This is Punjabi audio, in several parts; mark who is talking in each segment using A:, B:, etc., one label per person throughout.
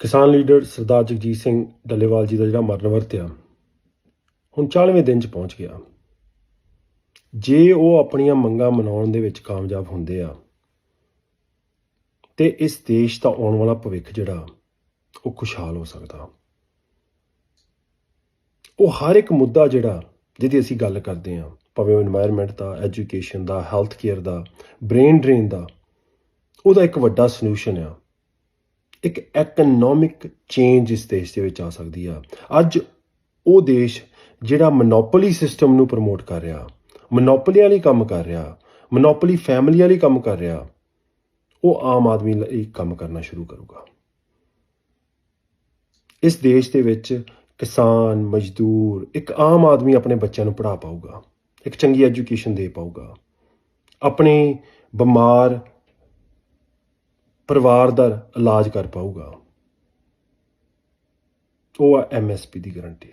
A: ਕਿਸਾਨ ਲੀਡਰ ਸਰਦਾਰ ਜਗਜੀਤ ਸਿੰਘ ਡੱਲੇਵਾਲ ਜੀ ਦਾ ਜਿਹੜਾ ਮਰਨ ਵਰਤਿਆ, ਹੁਣ 40ਵੇਂ ਦਿਨ 'ਚ ਪਹੁੰਚ ਗਿਆ। ਜੇ ਉਹ ਆਪਣੀਆਂ ਮੰਗਾਂ ਮਨਾਉਣ ਦੇ ਵਿੱਚ ਕਾਮਯਾਬ ਹੁੰਦੇ ਆ, ਤੇ ਇਸ ਦੇਸ਼ ਦਾ ਆਉਣ ਵਾਲਾ ਭਵਿੱਖ ਜਿਹੜਾ, ਉਹ ਖੁਸ਼ਹਾਲ ਹੋ ਸਕਦਾ। ਉਹ ਹਰ ਇੱਕ ਮੁੱਦਾ ਜਿਹੜਾ, ਜਿਹਦੀ ਅਸੀਂ ਗੱਲ ਕਰਦੇ ਆ ਭਾਵੇਂ এনवायरमेंट ਦਾ ਐਜੂਕੇਸ਼ਨ ਦਾ ਹੈਲਥ ਕੇਅਰ ਦਾ ਬ੍ਰੇਨ ਡਰੇਨ ਦਾ, ਉਹਦਾ ਇੱਕ ਵੱਡਾ ਸੋਲੂਸ਼ਨ ਆ। ਇੱਕ ਇਕਨੋਮਿਕ ਚੇਂਜ ਇਸ ਦੇਸ਼ ਦੇ ਵਿੱਚ ਆ ਸਕਦੀ ਆ। ਅੱਜ ਉਹ ਦੇਸ਼ ਜਿਹੜਾ ਮੋਨੋਪੋਲੀ ਸਿਸਟਮ ਨੂੰ ਪ੍ਰਮੋਟ ਕਰ ਰਿਹਾ ਮੋਨੋਪੋਲੀ ਵਾਲੀ ਕੰਮ ਕਰ ਰਿਹਾ ਮੋਨੋਪੋਲੀ ਫੈਮਿਲੀ ਵਾਲੀ ਕੰਮ ਕਰ ਰਿਹਾ, ਉਹ ਆਮ ਆਦਮੀ ਲਈ ਕੰਮ ਕਰਨਾ ਸ਼ੁਰੂ ਕਰੂਗਾ। ਇਸ ਦੇਸ਼ ਦੇ ਵਿੱਚ ਕਿਸਾਨ, ਮਜ਼ਦੂਰ ਇੱਕ ਆਮ ਆਦਮੀ ਆਪਣੇ ਬੱਚਿਆਂ ਨੂੰ ਪੜ੍ਹਾ ਪਾਊਗਾ, ਇੱਕ ਚੰਗੀ ਐਜੂਕੇਸ਼ਨ ਦੇ ਪਾਊਗਾ। ਆਪਣੇ ਬਿਮਾਰ ਪਰਿਵਾਰ ਦਾ ਇਲਾਜ ਕਰ ਪਾਊਗਾ ਉਹ। ਆ ਐਮਐਸਪੀ ਦੀ ਗਾਰੰਟੀ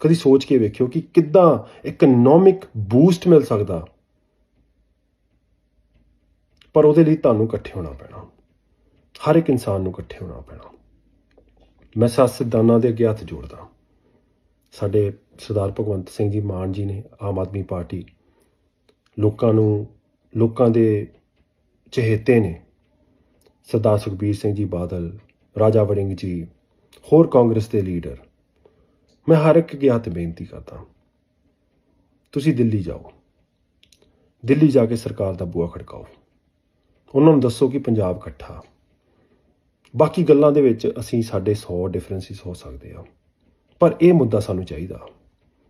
A: ਕਦੀ ਸੋਚ ਕੇ ਵੇਖਿਓ ਕਿ ਕਿੱਦਾਂ ਇਕਨੋਮਿਕ ਬੂਸਟ ਮਿਲ ਸਕਦਾ। ਪਰ ਉਹਦੇ ਲਈ ਤੁਹਾਨੂੰ ਇਕੱਠੇ ਹੋਣਾ ਪੈਣਾ। ਹਰ ਇੱਕ ਇਨਸਾਨ ਨੂੰ ਇਕੱਠੇ ਹੋਣਾ ਪੈਣਾ। ਮੈਂ ਸਿਆਸਤਦਾਨਾਂ ਦੇ ਅੱਗੇ ਹੱਥ ਜੋੜਦਾ। ਸਾਡੇ ਸਰਦਾਰ ਭਗਵੰਤ ਸਿੰਘ ਜੀ ਮਾਨ ਜੀ ਨੇ ਆਮ ਆਦਮੀ ਪਾਰਟੀ ਲੋਕਾਂ ਨੂੰ, ਲੋਕਾਂ ਦੇ ਚਹੇਤੇ ਨੇ। ਸਰਦਾਰ ਸੁਖਬੀਰ ਸਿੰਘ ਜੀ ਬਾਦਲ, ਰਾਜਾ ਵੜਿੰਗ ਜੀ, ਹੋਰ ਕਾਂਗਰਸ ਦੇ ਲੀਡਰ। ਮੈਂ ਹਰ ਇੱਕ ਗਿਆ 'ਤੇ ਬੇਨਤੀ ਕਰਦਾ ਤੁਸੀਂ ਦਿੱਲੀ ਜਾਓ। ਦਿੱਲੀ ਜਾ ਕੇ ਸਰਕਾਰ ਦਾ ਬੂਹਾ ਖੜਕਾਓ। ਉਹਨਾਂ ਨੂੰ ਦੱਸੋ ਕਿ ਪੰਜਾਬ ਇਕੱਠਾ। ਬਾਕੀ ਗੱਲਾਂ ਦੇ ਵਿੱਚ ਅਸੀਂ ਸਾਡੇ 100 ਡਿਫਰੈਂਸਿਸ ਹੋ ਸਕਦੇ ਆ ਪਰ ਇਹ ਮੁੱਦਾ ਸਾਨੂੰ ਚਾਹੀਦਾ।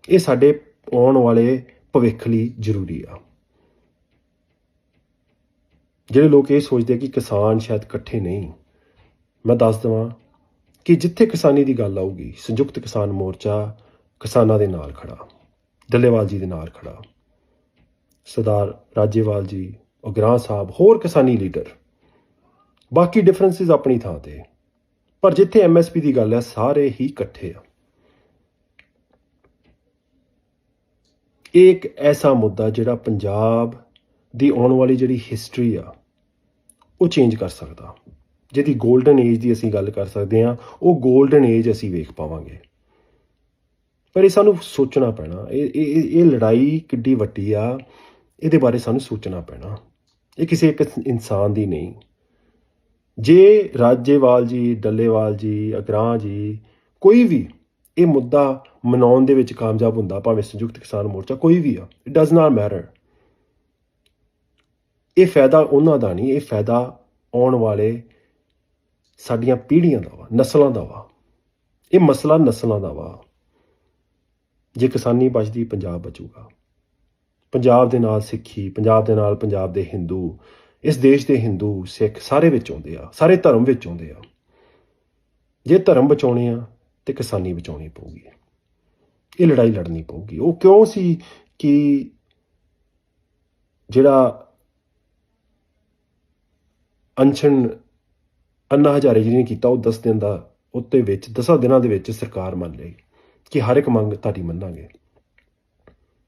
A: ਇਹ ਸਾਡੇ ਆਉਣ ਵਾਲੇ ਭਵਿੱਖ ਲਈ ਜ਼ਰੂਰੀ ਆ। ਜਿਹੜੇ ਲੋਕ ਇਹ ਸੋਚਦੇ ਕਿ ਕਿਸਾਨ ਸ਼ਾਇਦ ਇਕੱਠੇ ਨਹੀਂ, ਮੈਂ ਦੱਸ ਦਵਾਂ ਕਿ ਜਿੱਥੇ ਕਿਸਾਨੀ ਦੀ ਗੱਲ ਆਊਗੀ, ਸੰਯੁਕਤ ਕਿਸਾਨ ਮੋਰਚਾ ਕਿਸਾਨਾਂ ਦੇ ਨਾਲ ਖੜਾ, ਡੱਲੇਵਾਲ ਜੀ ਦੇ ਨਾਲ ਖੜਾ, ਸਰਦਾਰ ਰਾਜੇਵਾਲ ਜੀ ਉਗਰਾਹ ਸਾਹਿਬ, ਹੋਰ ਕਿਸਾਨੀ ਲੀਡਰ। ਬਾਕੀ ਡਿਫਰੈਂਸਿਸ ਆਪਣੀ ਥਾਂ ਤੇ, ਪਰ ਜਿੱਥੇ ਐਮਐਸਪੀ ਦੀ ਗੱਲ ਹੈ ਸਾਰੇ ਹੀ ਇਕੱਠੇ ਆ। ਇਹ ਇੱਕ ਐਸਾ ਮੁੱਦਾ ਜਿਹੜਾ ਪੰਜਾਬ ਦੀ ਆਉਣ ਵਾਲੀ ਜਿਹੜੀ ਹਿਸਟਰੀ ਆ ਉਹ ਚੇਂਜ ਕਰ ਸਕਦਾ। ਜਿਹਦੀ 골ਡਨ ਏਜ ਦੀ ਅਸੀਂ ਗੱਲ ਕਰ ਸਕਦੇ ਹਾਂ, ਉਹ 골ਡਨ ਏਜ ਅਸੀਂ ਵੇਖ ਪਾਵਾਂਗੇ। ਪਰ ਇਹ ਸਾਨੂੰ ਸੋਚਣਾ ਪੈਣਾ। ਇਹ ਇਹ ਇਹ ਲੜਾਈ ਕਿੱਡੀ ਵੱਡੀ ਆ, ਇਹਦੇ ਬਾਰੇ ਸਾਨੂੰ ਸੋਚਣਾ ਪੈਣਾ। ਇਹ ਕਿਸੇ ਇੱਕ ਇਨਸਾਨ ਦੀ ਨਹੀਂ। ਜੇ ਰਾਜੇਵਾਲ ਜੀ, ਡੱਲੇਵਾਲ ਜੀ ਅਗਰਾਂ ਜੀ, ਕੋਈ ਵੀ ਇਹ ਮੁੱਦਾ ਮਨਾਉਣ ਦੇ ਵਿੱਚ ਕਾਮਯਾਬ ਹੁੰਦਾ, ਭਾਵੇਂ ਸੰਯੁਕਤ ਕਿਸਾਨ ਮੋਰਚਾ, ਕੋਈ ਵੀ ਆ ਇਟ ਡਸ ਨਾਟ ਮੈਟਰ ਇਹ ਫਾਇਦਾ ਉਹਨਾਂ ਦਾ ਨਹੀਂ, ਇਹ ਫਾਇਦਾ ਆਉਣ ਵਾਲੇ ਸਾਡੀਆਂ ਪੀੜ੍ਹੀਆਂ ਦਾ ਵਾ, ਨਸਲਾਂ ਦਾ ਵਾ। ਇਹ ਮਸਲਾ ਨਸਲਾਂ ਦਾ ਵਾ। ਜੇ ਕਿਸਾਨੀ ਬਚਦੀ, ਪੰਜਾਬ ਬਚੂਗਾ। ਪੰਜਾਬ ਦੇ ਨਾਲ ਸਿੱਖੀ, ਪੰਜਾਬ ਦੇ ਨਾਲ ਪੰਜਾਬ ਦੇ ਹਿੰਦੂ, ਇਸ ਦੇਸ਼ ਦੇ ਹਿੰਦੂ, ਸਿੱਖ ਸਾਰੇ ਵਿੱਚ ਆਉਂਦੇ ਆ, ਸਾਰੇ ਧਰਮ ਵਿੱਚ ਆਉਂਦੇ ਆ। ਜੇ ਧਰਮ ਬਚਾਉਣੇ ਆ, ਤੇ ਕਿਸਾਨੀ ਬਚਾਉਣੀ ਪਊਗੀ। ਇਹ ਲੜਾਈ ਲੜਨੀ ਪਊਗੀ। ਉਹ ਕਿਉਂ ਸੀ ਕਿ ਜਿਹੜਾ ਅਨਸ਼ਨ ਅੰਨਾ ਹਜ਼ਾਰੇ ਜੀ ਨੇ ਕੀਤਾ, ਉਹ 10 ਦਿਨ ਦਾ ਉੱਤੇ ਵਿੱਚ 10 ਦਿਨਾਂ ਦੇ ਵਿੱਚ ਸਰਕਾਰ ਮੰਨ ਲਈ ਕਿ ਹਰ ਇੱਕ ਮੰਗ ਤੁਹਾਡੀ ਮੰਨਾਂਗੇ।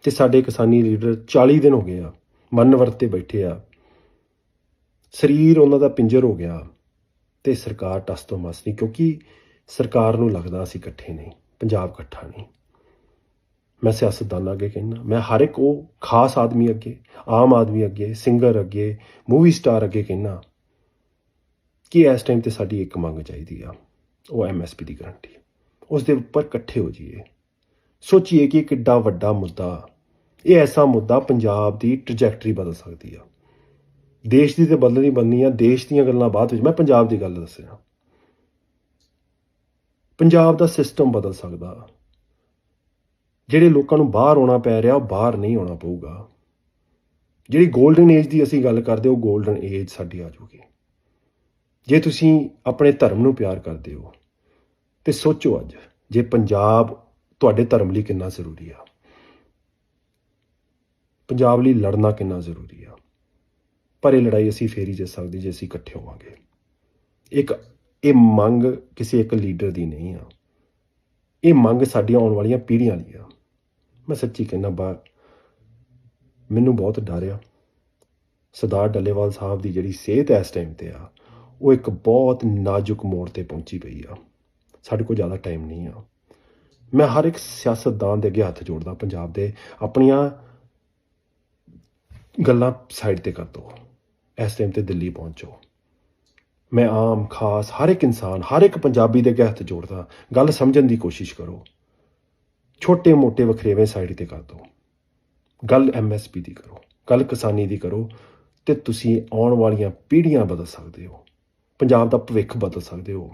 A: ਤੇ ਸਾਡੇ ਕਿਸਾਨੀ ਲੀਡਰ 40 ਦਿਨ ਹੋ ਗਏ ਆ, ਮਨ ਵਰਤੇ ਬੈਠੇ ਆ। ਸਰੀਰ ਉਹਨਾਂ ਦਾ ਪਿੰਜਰ ਹੋ ਗਿਆ ਤੇ ਸਰਕਾਰ ਟਸ ਤੋਂ ਮਸ ਨਹੀਂ, ਕਿਉਂਕਿ ਸਰਕਾਰ ਨੂੰ ਲੱਗਦਾ ਅਸੀਂ ਇਕੱਠੇ ਨਹੀਂ, ਪੰਜਾਬ ਇਕੱਠਾ ਨਹੀਂ। ਮੈਂ ਸਿਆਸਤਦਾਨਾਂ ਅੱਗੇ ਕਹਿੰਦਾ, ਮੈਂ ਹਰ ਇੱਕ ਉਹ ਖਾਸ ਆਦਮੀ ਅੱਗੇ, ਆਮ ਆਦਮੀ ਅੱਗੇ, ਸਿੰਗਰ ਅੱਗੇ, ਮੂਵੀ ਸਟਾਰ ਅੱਗੇ ਕਹਿੰਦਾ ਕਿ ਇਸ ਟਾਈਮ ਤੇ ਸਾਡੀ ਇੱਕ ਮੰਗ ਚਾਹੀਦੀ ਆ, ਉਹ ਐਮਐਸਪੀ ਦੀ ਗਾਰੰਟੀ ਉਸ ਦੇ ਉੱਪਰ ਇਕੱਠੇ ਹੋ ਜਾਈਏ। ਸੋਚੀਏ ਕਿ ਕਿੱਡਾ ਵੱਡਾ ਮੁੱਦਾ, ਇਹ ਐਸਾ ਮੁੱਦਾ ਪੰਜਾਬ ਦੀ ਟ੍ਰੈਜੈਕਟਰੀ ਬਦਲ ਸਕਦੀ ਆ। ਦੇਸ਼ ਦੀ ਤੇ ਬਦਲਣੀ ਬੰਨੀ ਆ, ਦੇਸ਼ ਦੀਆਂ ਗੱਲਾਂ ਬਾਅਦ ਵਿੱਚ ਮੈਂ ਪੰਜਾਬ ਦੀ ਗੱਲ ਦੱਸ ਰਿਹਾ। ਪੰਜਾਬ ਦਾ ਸਿਸਟਮ ਬਦਲ ਸਕਦਾ। ਜਿਹੜੇ ਲੋਕਾਂ ਨੂੰ ਬਾਹਰ ਆਉਣਾ ਪੈ ਰਿਹਾ, ਉਹ ਬਾਹਰ ਨਹੀਂ ਆਉਣਾ ਪਊਗਾ। ਜਿਹੜੀ 골ਡਨ ਏਜ ਦੀ ਅਸੀਂ ਗੱਲ ਕਰਦੇ, ਉਹ 골ਡਨ ਏਜ ਸਾਡੀ ਆ ਜੂਗੀ ਜੇ ਤੁਸੀਂ ਆਪਣੇ ਧਰਮ ਨੂੰ ਪਿਆਰ ਕਰਦੇ ਹੋ, ਤੇ ਸੋਚੋ ਅੱਜ, ਜੇ ਪੰਜਾਬ ਤੁਹਾਡੇ ਧਰਮ ਲਈ ਕਿੰਨਾ ਜ਼ਰੂਰੀ ਆ। ਪੰਜਾਬ ਲਈ ਲੜਨਾ ਕਿੰਨਾ ਜ਼ਰੂਰੀ ਆ। ਪਰ ਇਹ ਲੜਾਈ ਅਸੀਂ ਫੇਰ ਹੀ ਜਿੱਤ ਸਕਦੇ, ਜੇ ਅਸੀਂ ਇਕੱਠੇ ਹੋਵਾਂਗੇ। ਇੱਕ, ਇਹ ਮੰਗ ਕਿਸੇ ਇੱਕ ਲੀਡਰ ਦੀ ਨਹੀਂ ਆ। ਇਹ ਮੰਗ ਸਾਡੀਆਂ ਆਉਣ ਵਾਲੀਆਂ ਪੀੜ੍ਹੀਆਂ ਲਈ ਆ। ਮੈਂ ਸੱਚੀ ਕਹਿੰਦਾ, ਬਾ, ਮੈਨੂੰ ਬਹੁਤ ਡਰ ਆ। ਸਰਦਾਰ ਡੱਲੇਵਾਲ ਸਾਹਿਬ ਦੀ ਜਿਹੜੀ ਸਿਹਤ ਇਸ ਟਾਈਮ ਤੇ ਆ ਉਹ ਇੱਕ ਬਹੁਤ ਨਾਜ਼ੁਕ ਮੋੜ ਤੇ ਪਹੁੰਚੀ ਪਈ ਆ। ਸਾਡੇ ਕੋਲ ਜ਼ਿਆਦਾ ਟਾਈਮ ਨਹੀਂ ਆ। ਮੈਂ ਹਰ ਇੱਕ ਸਿਆਸਤਦਾਨ ਦੇ ਅੱਗੇ ਹੱਥ ਜੋੜਦਾ, ਪੰਜਾਬ ਦੇ ਆਪਣੀਆਂ ਗੱਲਾਂ ਸਾਈਡ ਤੇ ਕਰ ਦਿਓ ਇਸ ਟਾਈਮ ਤੇ ਦਿੱਲੀ ਪਹੁੰਚੋ ਮੈਂ ਆਮ, ਖਾਸ, ਹਰ ਇੱਕ ਇਨਸਾਨ, ਹਰ ਇੱਕ ਪੰਜਾਬੀ ਦੇ ਅੱਗੇ ਹੱਥ ਜੋੜਦਾ, ਗੱਲ ਸਮਝਣ ਦੀ ਕੋਸ਼ਿਸ਼ ਕਰੋ। ਛੋਟੇ, ਮੋਟੇ, ਵਖਰੇਵੇਂ ਸਾਈਡ ਤੇ ਕਰ ਦਿਓ ਗੱਲ ਐਮਐਸਪੀ ਦੀ ਕਰੋ। ਗੱਲ ਕਿਸਾਨੀ ਦੀ ਕਰੋ ਤੇ ਤੁਸੀਂ ਆਉਣ ਵਾਲੀਆਂ ਪੀੜ੍ਹੀਆਂ ਬਦਲ ਸਕਦੇ ਹੋ। ਪੰਜਾਬ ਦਾ ਭਵਿੱਖ ਬਦਲ ਸਕਦੇ ਹੋ।